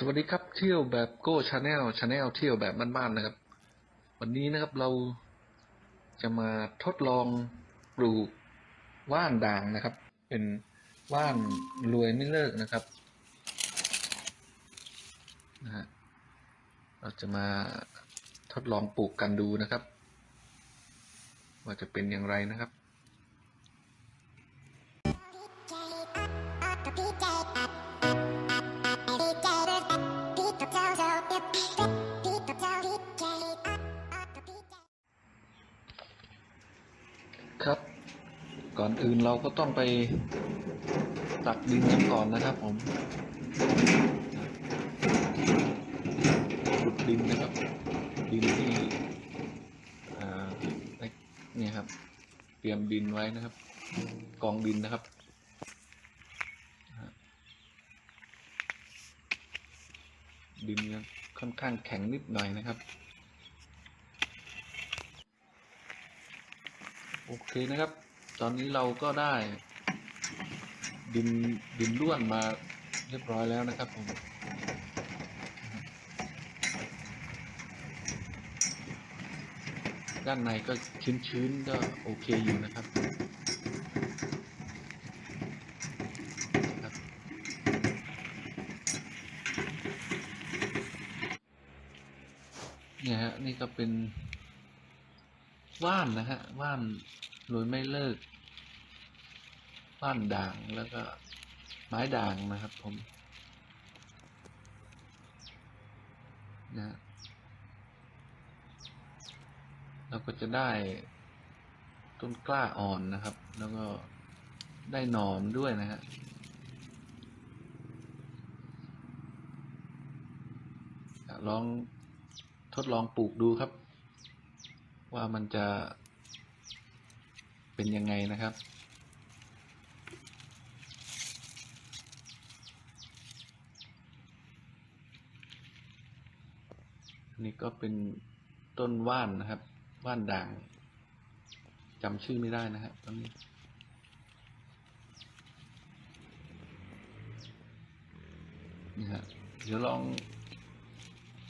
สวัสดีครับเที่ยวแบบโก้ชาแนลชาแนลเที่ยวแบบบ้านๆนะครับ วันนี้นะครับเราจะมาทดลองปลูกว่านด่างนะครับ เป็นว่านรวยไม่เลิกนะครับนะฮะเราจะมาทดลองปลูกกันดูนะครับ ว่าจะเป็นอย่างไรนะครับค อนอื่นเราก็ต้องไปตักดินกันก่อนนะครับผมขุดดินนะครับ ดินที่นี่ครับ เตรียมดินไว้นะครับ กองดินนะครับดินยังค่อนข้างแข็งนิดหน่อยนะครับ โอเคนะครับ ตอนนี้เราก็ได้ ดินดินล้วนมาเรียบร้อยแล้วนะครับผมด้านในก็ชื้นๆก็โอเคอยู่นะครับเนี่ยฮะนี่ก็เป็นว่านนะฮะว่าน โดยไม่เลิกว่านด่างแล้วก็ไม้ด่างนะครับผมนะฮะเราก็จะได้ต้นกล้าอ่อนนะครับ แล้วก็ได้หนอมด้วยนะฮะลองทดลองปลูกดูครับ ว่ามันจะ เป็นยังไงนะครับ นี่ก็เป็นต้นว่านนะครับ ว่านด่างจำชื่อไม่ได้นะครับตอนนี้นี่ฮะเดี๋ยวลอง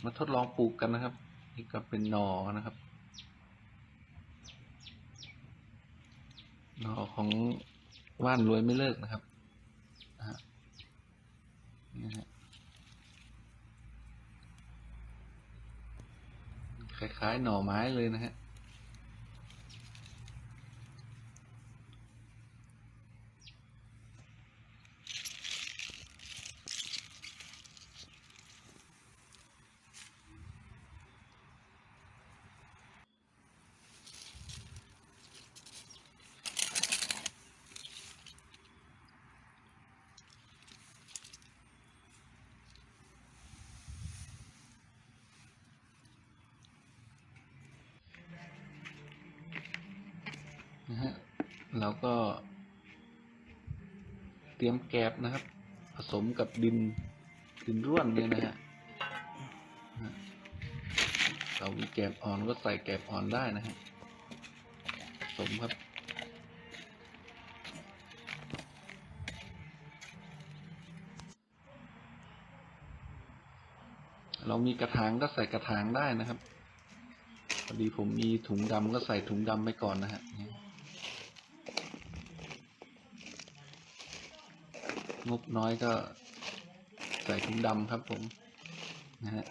มาทดลองปลูกกันนะครับ นี่ก็เป็นหนอนะครับ หนอ ของว่านรวยไม่เลิกนะครับนะฮะนี่ฮะคล้ายๆหน่อไม้เลยนะฮะ นะฮะเราก็ เตรียมแกบนะครับ ผสมกับดินดินร่วนเนี่ยนะฮะเรามีแกบอ่อนก็ใส่แกบอ่อนได้นะฮะผสมครับเรามีกระถางก็ใส่กระถางได้นะครับพอดีผมมีถุงดำก็ใส่ถุงดำไปก่อนนะฮะเนี่ย งบน้อยก็ใส่ถุงดำครับผม นะฮะ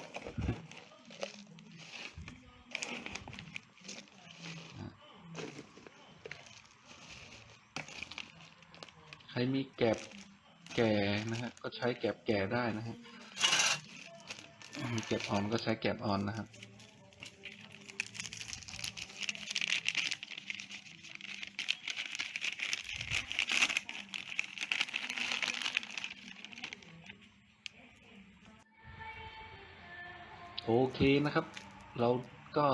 ใครมีแกบแก่นะฮะก็ใช้แกบแก่ได้นะฮะมีแกบอ่อนก็ใช้แกบอ่อนนะครับ โอเคนะครับ เราก็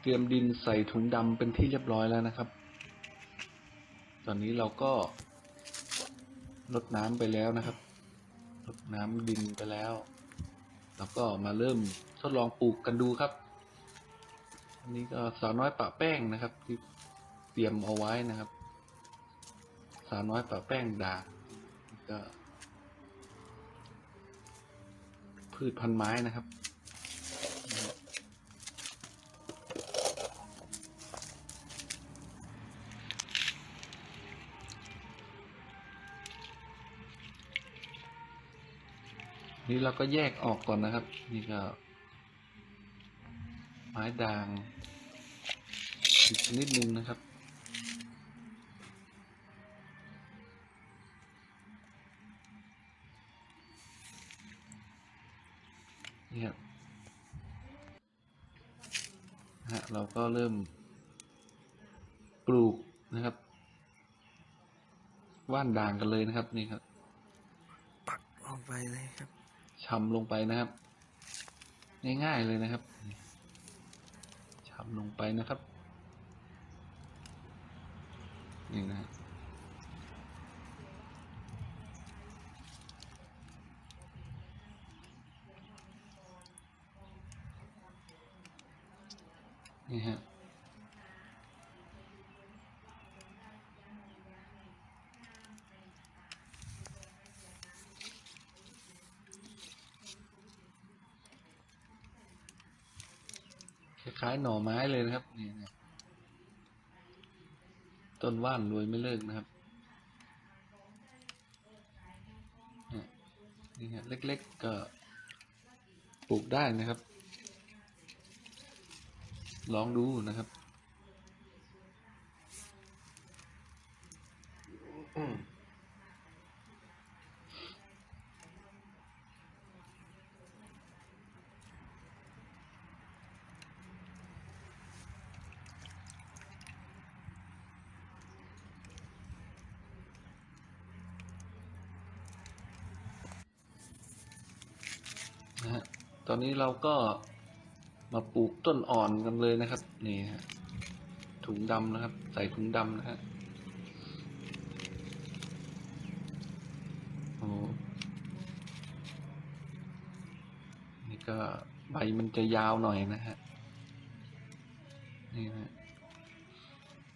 เตรียมดินใส่ถุงดำเป็นที่เรียบร้อยแล้วนะครับ ตอนนี้เราก็ลดน้ำไปแล้วนะครับลดน้ำดินไปแล้ว แล้วก็มาเริ่มทดลองปลูกกันดูครับ อันนี้ก็สาวน้อยปะแป้งนะครับ ที่เตรียมเอาไว้นะครับ สาวน้อยปะแป้งด่างก็ พืชพันไม้นะครับ นี่เราก็แยกออกก่อนนะครับ นี่ก็ ไม้ด่างอีกชนิดหนึ่งนะครับ นี่ครับนะฮะเราก็เริ่มปลูกนะครับ ว่านด่างกันเลยนะครับนี่ครับ ปักลงไปเลยครับชำลงไปนะครับ ง่ายๆเลยนะครับชำลงไปนะครับ นี่นะ นี่ฮะคล้ายหน่อไม้เลยนะครับนี่นะต้นว่านรวยไม่เลิกนะครับนี่ยนี่ฮะเล็กๆก็ปลูกได้นะครับ ลองดูนะครับนะฮะตอนนี้เราก็ มาปลูกต้นอ่อนกันเลยนะครับ นี่ฮะถุงดำนะครับ ใส่ถุงดำนะฮะโอ้นี่ก็ใบมันจะยาวหน่อยนะฮะนี่นะฮะ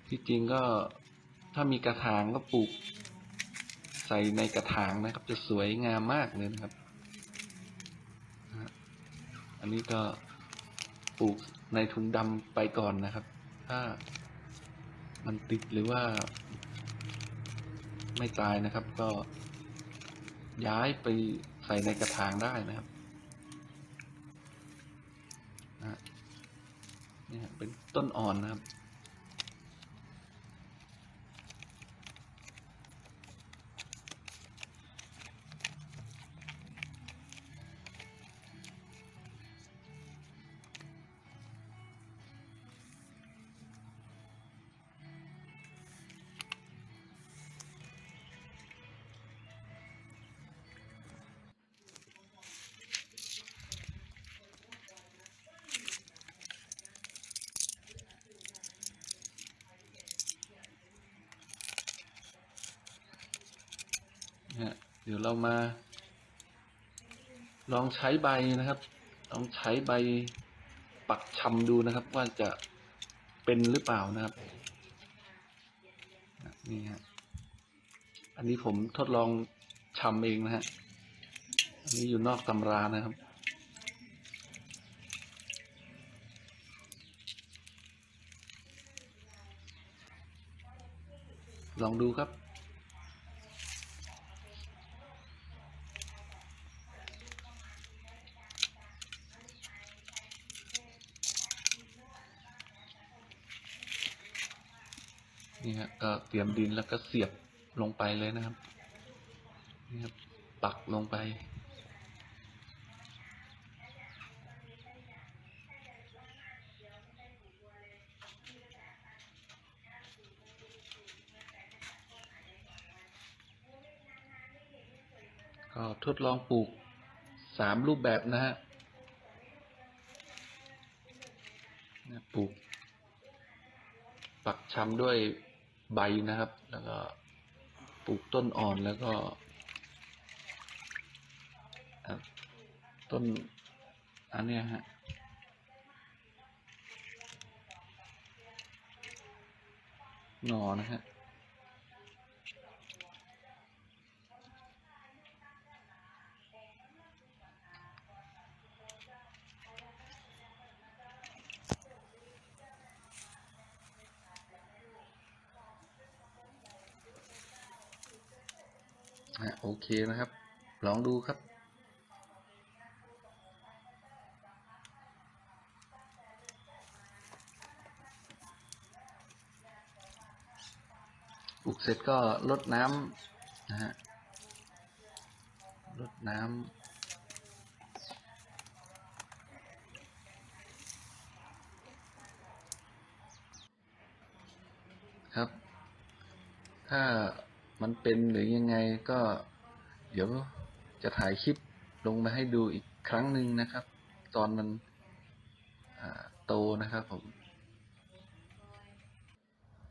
ที่จริงก็ถ้ามีกระถางก็ปลูก ใส่ในกระถางนะครับ จะสวยงามมากเลยนะครับ อันนี้ก็ ปลูกในถุงดำไปก่อนนะครับ ถ้ามันติดหรือว่า ไม่ตายนะครับ ก็ย้ายไปใส่ในกระถางได้นะครับนี่เป็นต้นอ่อนนะครับ เดี๋ยวเรามา ลองใช้ใบนะครับ ลองใช้ใบปักชำดูนะครับ ว่าจะเป็นหรือเปล่านะครับนี่ฮะอันนี้ผมทดลองชำเองนะฮะอันนี้อยู่นอกตำรานะครับลองดูครับ นี่ฮะก็เตรียมดินแล้วก็เสียบลงไปเลยนะครับนี่ครับปักลงไป ก็ทดลองปลูกสามรูปแบบนะฮะปลูก ปักชำด้วย ใบนะครับ แล้วก็ปลูกต้นอ่อนแล้วก็ต้นอันเนี้ยฮะหนอนะฮะ โอเคนะครับ ลองดูครับ ปลูกเสร็จก็ลดน้ำนะฮะลดน้ำครับ ถ้ามันเป็นหรือยังไงก็ เดี๋ยวจะถ่ายคลิปลงมาให้ดูอีกครั้งหนึ่งนะครับ ตอนมันโตนะครับผม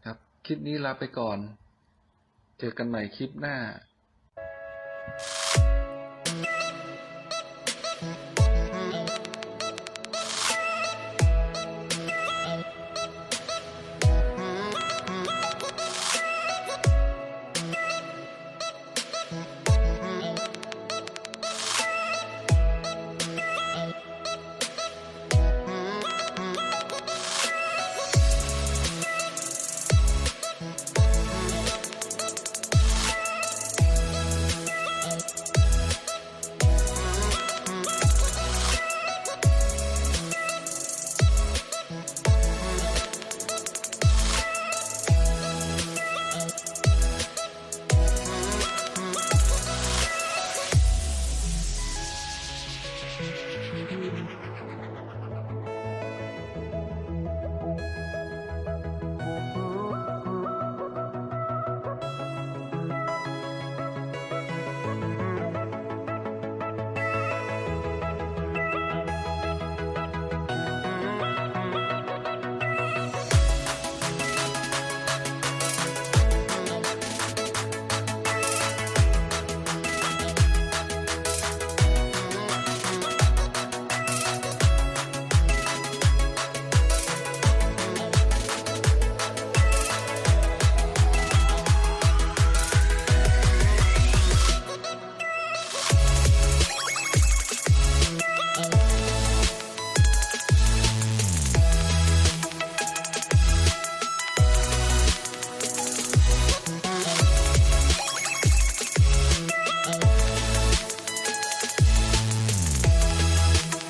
ครับคลิปนี้ลาไปก่อน เจอกันใหม่คลิปหน้า